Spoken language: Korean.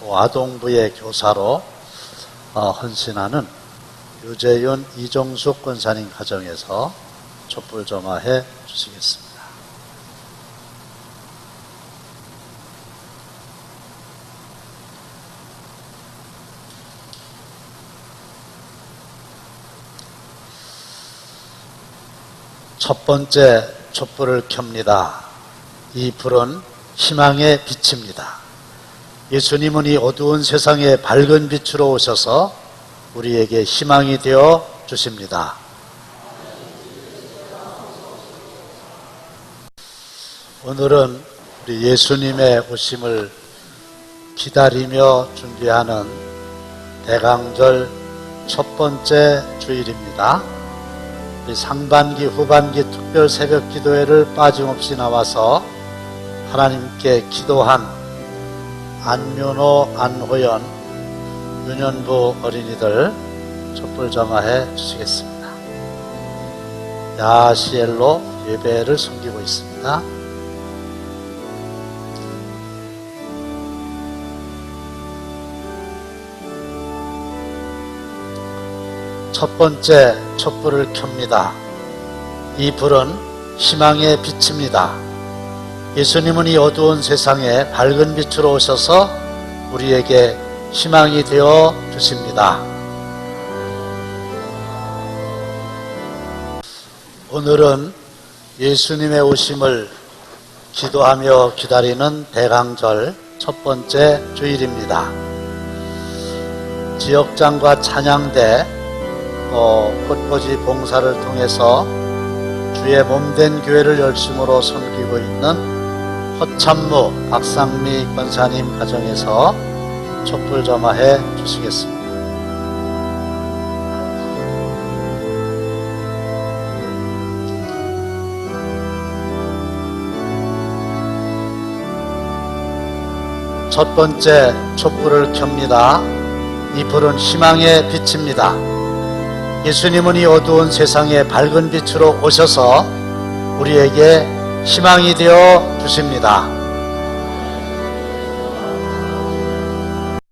또 아동부의 교사로 어, 헌신하는 유재윤 이종숙 권사님 가정에서 촛불 점화해 주시겠습니다. 첫 번째 촛불을 켭니다. 이 불은 희망의 빛입니다. 예수님은 이 어두운 세상에 밝은 빛으로 오셔서 우리에게 희망이 되어 주십니다. 오늘은 우리 예수님의 오심을 기다리며 준비하는 대강절 첫 번째 주일입니다. 우리 상반기, 후반기 특별 새벽 기도회를 빠짐없이 나와서 하나님께 기도한 안윤호, 안호연, 윤현부 어린이들 촛불 점화해 주시겠습니다. 야시엘로 예배를 섬기고 있습니다. 첫 번째 촛불을 켭니다. 이 불은 희망의 빛입니다. 예수님은 이 어두운 세상에 밝은 빛으로 오셔서 우리에게 희망이 되어 주십니다. 오늘은 예수님의 오심을 기도하며 기다리는 대강절 첫 번째 주일입니다. 지역장과 찬양대 또 꽃꽂이 봉사를 통해서 주의 몸된 교회를 열심으로 섬기고 있는 허참무 박상미 권사님 가정에서 촛불 점화해 주시겠습니다. 첫 번째 촛불을 켭니다. 이 불은 희망의 빛입니다. 예수님은 이 어두운 세상에 밝은 빛으로 오셔서 우리에게 희망이 되어 주십니다.